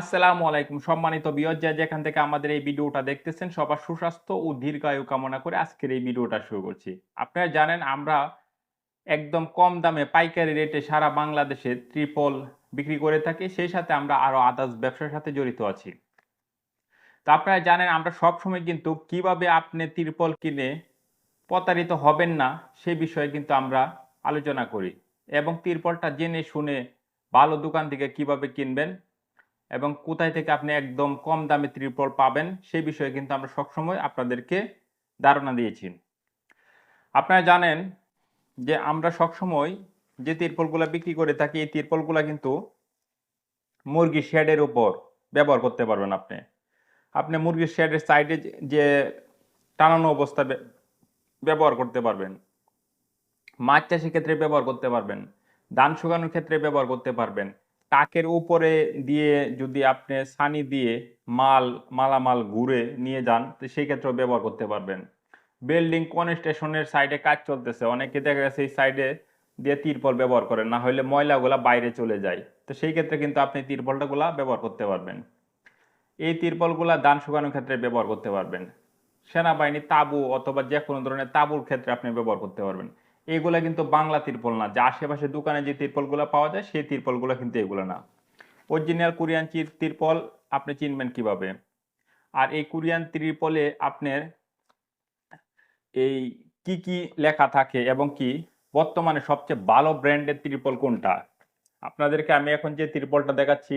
আসসালামু আলাইকুম সম্মানিত বিয়র যা যেখান থেকে আমাদের এই ভিডিওটা দেখতেছেন, সবার সুস্বাস্থ্য ও দীর্ঘায়ু কামনা করে আজকের এই ভিডিওটা শুরু করছি। আপনারা জানেন, আমরা একদম কম দামে পাইকারি রেটে সারা বাংলাদেশে ত্রিপল বিক্রি করে থাকি, সেই সাথে আমরা আরও আদার্স ব্যবসার সাথে জড়িত আছি। তো আপনারা জানেন, আমরা সবসময় কিন্তু কীভাবে আপনি ত্রিপল কিনে প্রতারিত হবেন না, সে বিষয়ে কিন্তু আমরা আলোচনা করি এবং ত্রিপলটা জেনে শুনে ভালো দোকান থেকে কীভাবে কিনবেন এবং কোথায় থেকে আপনি একদম কম দামে ত্রিপল পাবেন, সেই বিষয়ে কিন্তু আমরা সবসময় আপনাদেরকে ধারণা দিয়েছি। আপনারা জানেন যে আমরা সবসময় যে তিরপলগুলো বিক্রি করে থাকি, এই তিরপলগুলো কিন্তু মুরগির শেডের উপর ব্যবহার করতে পারবেন আপনি। আপনি মুরগির শেডের সাইডে যে টানানো অবস্থা ব্যবহার করতে পারবেন। মাছ চাষের ক্ষেত্রে ব্যবহার করতে পারবেন। ধান শুকানোর ক্ষেত্রে ব্যবহার করতে পারবেন। টাকের উপরে দিয়ে যদি আপনি সানি দিয়ে মাল, মালামাল ঘুরে নিয়ে যান, তো সেই ক্ষেত্রেও ব্যবহার করতে পারবেন। বিল্ডিং কনস্ট্রাকশনের সাইডে কাজ চলতেছে। অনেকে দেখা গেছে এই সাইডে দিয়ে তিরপল ব্যবহার করেন, না হলে ময়লাগুলা বাইরে চলে যায়। তো সেই ক্ষেত্রে কিন্তু আপনি তিরপলটাগুলা ব্যবহার করতে পারবেন। এই তিরপলগুলা ধান শুকানোর ক্ষেত্রে ব্যবহার করতে পারবেন। সেনাবাহিনী, তাবু অথবা যে কোনো ধরনের তাবুর ক্ষেত্রে আপনি ব্যবহার করতে পারবেন। এগুলা কিন্তু বাংলা তিরপল না। যে আশেপাশে দোকানে যে তিরপলগুলো পাওয়া যায়, সেই তিরপলগুলো কিন্তু এগুলো না। অরিজিনাল কোরিয়ান তিরপল আপনি চিনবেন কীভাবে? আর এই কোরিয়ান তিরপলে আপনার এই কি কি লেখা থাকে এবং কি বর্তমানে সবচেয়ে ভালো ব্র্যান্ডের ত্রিপল কোনটা? আপনাদেরকে আমি এখন যে ত্রিপলটা দেখাচ্ছি,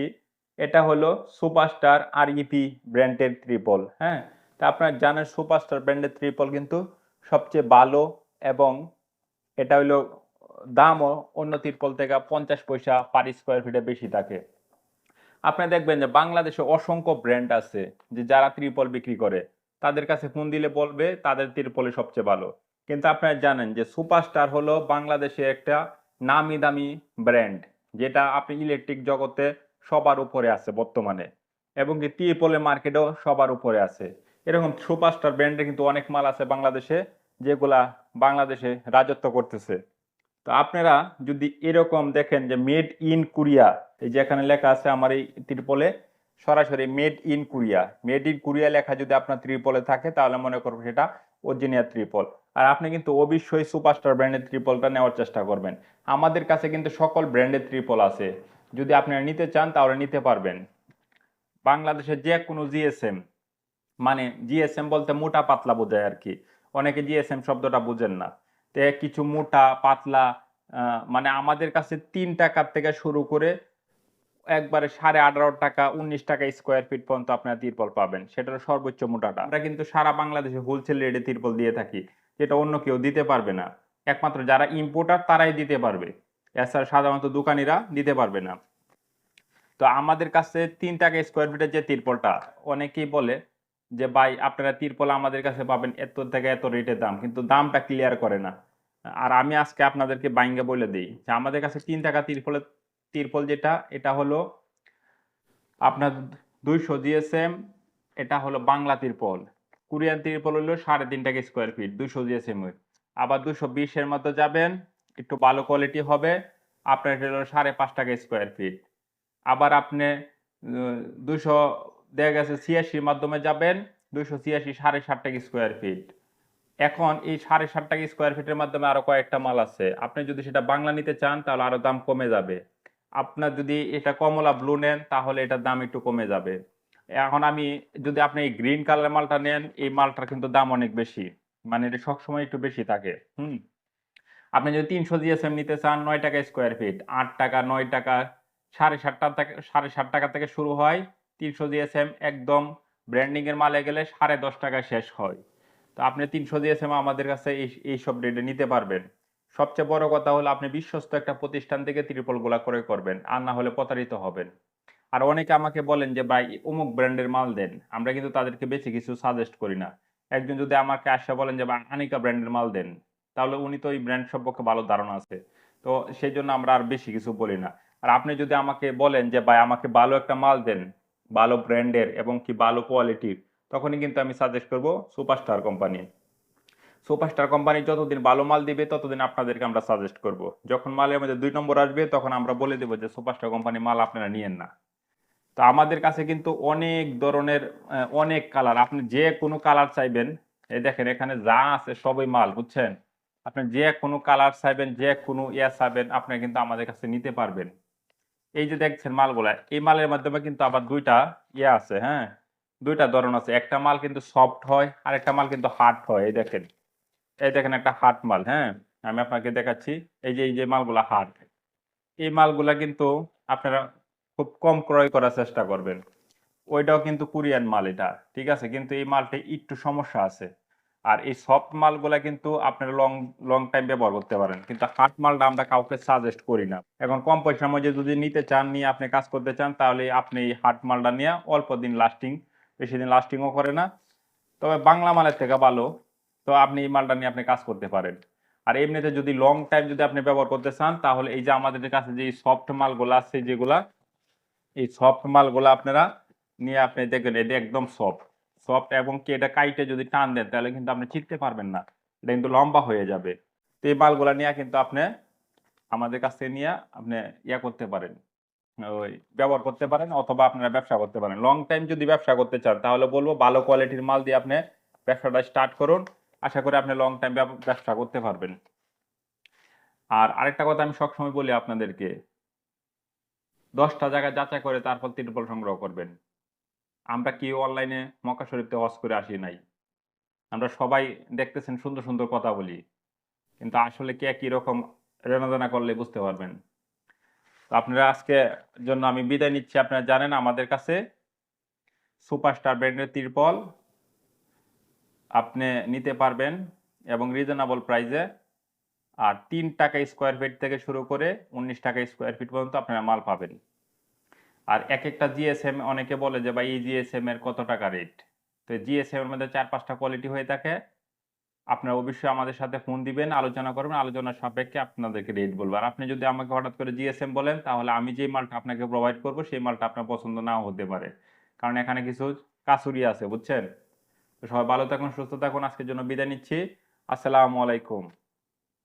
এটা হলো সুপারস্টার আর ইপি ব্র্যান্ডের ত্রিপল হ্যাঁ? তা আপনারা জানেন সুপারস্টার ব্র্যান্ডের ত্রিপল কিন্তু সবচেয়ে ভালো এবং এটা হলো দামও অন্য তিরপল থেকে পঞ্চাশ পয়সা পার স্কোয়ার ফিটে বেশি থাকে। আপনি দেখবেন যে বাংলাদেশে অসংখ্য ব্র্যান্ড আছে যে যারা ত্রিপল বিক্রি করে। তাদের কাছে ফোন দিলে বলবে তাদের ত্রিপলে সবচেয়ে ভালো। কিন্তু আপনারা জানেন যে সুপারস্টার হলো বাংলাদেশে একটা নামি দামি ব্র্যান্ড যেটা আপনি ইলেকট্রিক জগতে সবার উপরে আছে বর্তমানে। এবং কি ত্রিপলের মার্কেটেও সবার উপরে আছে। এরকম সুপারস্টার ব্র্যান্ডের কিন্তু অনেক মাল আছে বাংলাদেশে, যেগুলা বাংলাদেশে রাজত্ব করতেছে। তো আপনারা যদি এরকম দেখেন যে মেড ইন কোরিয়া এই যে এখানে লেখা আছে আমার এই ত্রিপলে, সরাসরি made in Korea made in Korea লেখা যদি আপনার ত্রিপলে থাকে, তাহলে মনে করব সেটা অরিজিনাল ত্রিপল। আর আপনি কিন্তু অবশ্যই সুপারস্টার ব্র্যান্ডের ত্রিপলটা নেওয়ার চেষ্টা করবেন। আমাদের কাছে কিন্তু সকল ব্র্যান্ডের ত্রিপল আছে। যদি আপনারা নিতে চান, তাহলে নিতে পারবেন। বাংলাদেশের যে কোনো জিএসএম মানে জিএসএম বলতে মোটা পাতলা বোঝায় আর কি। অনেকে জিএসএম শব্দটা বুঝেন না। তে কিছু মোটা, পাতলা মানে আমাদের কাছে তিন টাকার থেকে শুরু করে একবারে সাড়ে আঠারো টাকা, উনিশ টাকা স্কোয়ার ফিট পর্যন্ত আপনারা তিরপল পাবেন। সেটার সর্বোচ্চ মোটাটা। আমরা কিন্তু সারা বাংলাদেশে হোলসেল রেটে তিরপল দিয়ে থাকি, যেটা অন্য কেউ দিতে পারবে না। একমাত্র যারা ইম্পোর্টার তারাই দিতে পারবে। এছাড়া সাধারণত দোকানিরা দিতে পারবে না। তো আমাদের কাছে তিন টাকা স্কোয়ার ফিটের যে তিরপলটা, অনেকেই বলে যে, ভাই, আপনারা তিরপল আমাদের কাছে পাবেন এত থেকে এত রেটের দাম। কিন্তু দামটা ক্লিয়ার করে না। আর আমি আজকে আপনাদেরকে বাইঙ্গে বলে দিই যে, আমাদের কাছে তিন টাকা তিরপলের, তিরপল যেটা, এটা হলো আপনার দুইশো জিএসএম এটা হলো বাংলা তিরপল। কোরিয়ান তিরপল হলো সাড়ে তিন টাকা স্কোয়ার ফিট দুইশো জিএসএম আবার দুশো বিশের মতো যাবেন, একটু ভালো কোয়ালিটি হবে, আপনার এটা হলো সাড়ে পাঁচ টাকা স্কোয়ার ফিট আবার আপনি দুশো দেখা গেছে ছিয়াশির মাধ্যমে যাবেন, দুইশো ছিয়াশি সাড়ে ষাট টাকা স্কোয়ার ফিট এখন এই সাড়ে ষাট টাকা স্কোয়ার ফিটের মাধ্যমে আরও কয়েকটা মাল আছে। আপনি যদি সেটা বাংলা নিতে চান, তাহলে আরও দাম কমে যাবে। আপনার যদি এটা কমলা ব্লু নেন, তাহলে এটার দাম একটু কমে যাবে। এখন আমি যদি আপনি এই গ্রিন কালার মালটা নেন, এই মালটার কিন্তু দাম অনেক বেশি। মানে এটা সবসময় একটু বেশি থাকে, হুম? আপনি যদি তিনশো জিএসএম নিতে চান, নয় টাকা স্কোয়ার ফিট আট টাকা, নয় টাকা, সাড়ে সাত টাকা থেকে, সাড়ে সাত টাকা থেকে শুরু হয়। তিনশো জিএসএম একদম ব্র্যান্ডিং এর মালে গেলে সাড়ে দশ টাকা শেষ হয়। তো আপনি তিনশো জিএসএম আমাদের কাছে এই এইসব রেটে নিতে পারবেন। সবচেয়ে বড় কথা হলো আপনি বিশ্বস্ত একটা প্রতিষ্ঠান থেকে ত্রিপলগুলা ক্রয় করবেন, আর না হলে প্রতারিত হবেন। আর অনেকে আমাকে বলেন যে, ভাই, অমুক ব্র্যান্ডের মাল দেন, আমরা কিন্তু তাদেরকে বেশি কিছু সাজেস্ট করি না। একজন যদি আমাকে আসে বলেন যে আনিকা ব্র্যান্ডের মাল দেন। তাহলে উনি তো এই ব্র্যান্ড সম্পর্কে ভালো ধারণা আছে। তো সেই জন্য আমরা আর বেশি কিছু বলি না। আর আপনি যদি আমাকে বলেন যে, ভাই, আমাকে ভালো একটা মাল দেন ভালো ব্র্যান্ডের এবং কি ভালো কোয়ালিটির, তখনই কিন্তু আমি সাজেস্ট করব সুপারস্টার কোম্পানি। সুপারস্টার কোম্পানি যতদিন ভালো মাল দিবে, ততদিন আপনাদেরকে আমরা সাজেস্ট করব। যখন মালের মধ্যে দুই নম্বর আসবে, তখন আমরা বলে দেবো যে সুপারস্টার কোম্পানি মাল আপনারা নিয়েন না। তো আমাদের কাছে কিন্তু অনেক ধরনের অনেক কালার। আপনি যে কোনো কালার চাইবেন, এই দেখেন এখানে যা আছে সবই মাল, বুঝছেন? আপনি যে কোনো কালার চাইবেন, যে কোনো ইয়া চাইবেন, আপনি কিন্তু আমাদের কাছে নিতে পারবেন। এই যে দেখছেন মালগুলা, এই মালের মাধ্যমে কিন্তু আবার দুইটা ইয়ে আছে হ্যাঁ? দুইটা ধরন আছে। একটা মাল কিন্তু সফট হয়, আর একটা মাল কিন্তু হার্ড হয়। এই দেখেন এই দেখেন একটা হার্ড মাল হ্যাঁ? আমি আপনাকে দেখাচ্ছি, এই যে এই যে মালগুলা হার্ড এই মালগুলা কিন্তু আপনারা খুব কম ক্রয় করার চেষ্টা করবেন। ওইটাও কিন্তু কোরিয়ান মাল এটা, ঠিক আছে? কিন্তু এই মালটা একটু সমস্যা আছে। আর এই সফট মালগুলা কিন্তু আপনারা লং লং টাইম ব্যবহার করতে পারেন। কিন্তু হার্ড মালটা আমরা কাউকে সাজেস্ট করি না। এখন কম পয়সার মধ্যে যদি নিতে চান, নিয়ে আপনি কাজ করতে চান, তাহলে আপনি এই হার্ড মালটা নিয়ে অল্প দিন লাস্টিং বেশি দিন লাস্টিংও করে না। তবে বাংলা মালের থেকে ভালো। তো আপনি এই মালটা নিয়ে আপনি কাজ করতে পারেন। আর এমনিতে যদি লং টাইম যদি আপনি ব্যবহার করতে চান, তাহলে এই যে আমাদের কাছে যে সফট মালগুলো আছে যেগুলা, এই সফট মালগুলো আপনারা নিয়ে আপনি দেখবেন, এটা একদম সফট সফট এবং কি এটা কাইটে যদি টান দেন, তাহলে কিন্তু আপনি চিনতে পারবেন না। এটা কিন্তু লম্বা হয়ে যাবে। তো এই মালগুলা নিয়ে কিন্তু আপনি আমাদের কাছ থেকে নিয়ে আপনি ইয়া করতে পারেন। ওই ব্যবহার করতে পারেন অথবা আপনারা ব্যবসা করতে পারেন। লং টাইম যদি ব্যবসা করতে চান, তাহলে বলব ভালো কোয়ালিটির মাল দিয়ে আপনি ব্যবসাটা স্টার্ট করুন। আশা করি আপনি লং টাইম ব্যবসা করতে পারবেন। আর আরেকটা কথা আমি সবসময় বলি আপনাদেরকে, দশটা জায়গা যাচাই করে তারপর তিরপল সংগ্রহ করবেন। আমরা কেউ অনলাইনে মক্কা শরীফতে হজ করে আসি নাই? আমরা সবাই দেখতেছেন সুন্দর সুন্দর কথা বলি, কিন্তু আসলে কে কি রকম রেনাজানা করলে বুঝতে পারবেন? তো আপনারা আজকে জন্য আমি বিদায় নিচ্ছি। আপনারা জানেন আমাদের কাছে সুপারস্টার ব্র্যান্ডের তিরপল আপনি নিতে পারবেন এবং রিজনেবল প্রাইসে আর তিন টাকা স্কোয়ার ফিট থেকে শুরু করে উনিশ টাকা স্কোয়ার ফিট পর্যন্ত আপনারা মাল পাবেন। আর এক একটা জিএসএম অনেকে বলে যে, ভাই, এই জিএসএম এর কত টাকা রেট তো জিএসএম এর মধ্যে চার, পাঁচটা কোয়ালিটি হয়ে থাকে। আপনারা অবশ্যই আমাদের সাথে ফোন দিবেন, আলোচনা করবেন আলোচনার সাপেক্ষে আপনাদেরকে রেট বলব। আর আপনি যদি আমাকে হঠাৎ করে জিএসএম বলেন, তাহলে আমি যে মালটা আপনাকে প্রোভাইড করব, সেই মালটা আপনার পছন্দ নাও হতে পারে। কারণ এখানে কিছু কাসুরি আছে, বুঝছেন? তো সবাই ভালো থাকুন, সুস্থ থাকুন। আজকের জন্য বিদায় নিচ্ছি। আসসালামু আলাইকুম।